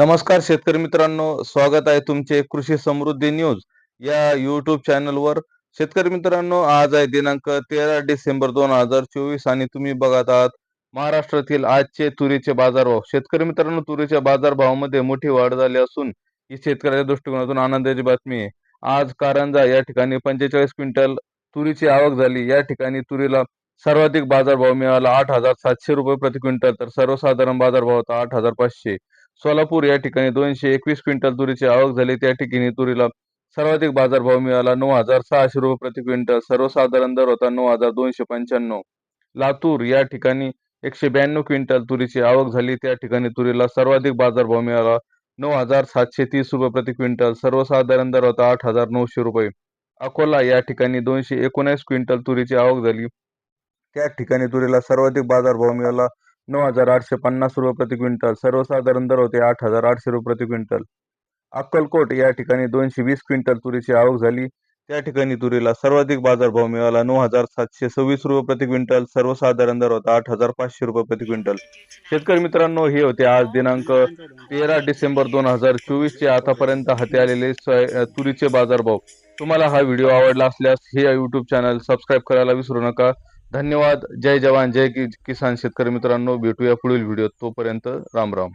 नमस्कार शेतकरी मित्रांनो स्वागत आहे तुमचे कृषी समृद्धी न्यूज या युट्यूब चॅनलवर शेतकरी मित्रांनो आज आहे दिनांक तेरा डिसेंबर दोन हजार चोवीस आणि तुम्ही बघत आहात महाराष्ट्रातील आजचे तुरीचे बाजारभाव. शेतकरी मित्रांनो तुरीच्या बाजारभावामध्ये मोठी वाढ झाली असून ही शेतकऱ्याच्या दृष्टिकोनातून आनंदाची बातमी आहे. आज कारंजा या ठिकाणी पंचेचाळीस क्विंटल तुरीची आवक झाली. या ठिकाणी तुरीला सर्वाधिक बाजारभाव मिळाला आठ हजार सातशे रुपये प्रति क्विंटल तर सर्वसाधारण बाजारभाव होता आठ हजार पाचशे. सोलापूर या ठिकाणी दोनशे एकवीस क्विंटल तुरीची आवक झाली. त्या ठिकाणी तुरीला सर्वाधिक बाजारभाव मिळाला. नऊ हजार सहाशे रुपये प्रति क्विंटल. सर्वसाधारण दर होता नऊ हजार दोनशे पंच्याण्णव. लातूर या ठिकाणी एकशे ब्याण्णव क्विंटल तुरीची आवक झाली. त्या ठिकाणी तुरीला सर्वाधिक बाजारभाव मिळाला. नऊ हजार सातशे तीस रुपये प्रति क्विंटल. सर्वसाधारण दर होता आठ हजार नऊशे रुपये. अकोला या ठिकाणी दोनशे एकोणीस क्विंटल तुरीची आवक झाली. त्या ठिकाणी तुरीला सर्वाधिक बाजारभाव मिळाला. नऊ हजार आठशे पन्नास रुपये प्रति क्विंटल. सर्वसाधारण दर होते आठ हजार आठशे रुपये प्रति क्विंटल. अक्कलकोट या ठिकाणी दोनशे वीस क्विंटल तुरीची आवक झाली. त्या ठिकाणी तुरीला सर्वाधिक बाजारभाव मिळाला. नऊ हजार सातशे सव्वीस रुपये प्रति क्विंटल. सर्वसाधारण दर होता आठ हजार पाचशे रुपये प्रति क्विंटल. शेतकरी मित्रांनो हे होते आज दिनांक तेरा डिसेंबर दोन हजार चोवीस चे आतापर्यंत हाती आलेले तुरीचे बाजारभाव. तुम्हाला हा व्हिडिओ आवडला असल्यास हे यूट्यूब चॅनल सबस्क्राईब करायला विसरू नका. धन्यवाद. जय जवान. जय कि- किसान शेतकरी मित्रांनो. भेटूया पुढील व्हिडिओ तोपर्यंत. राम राम.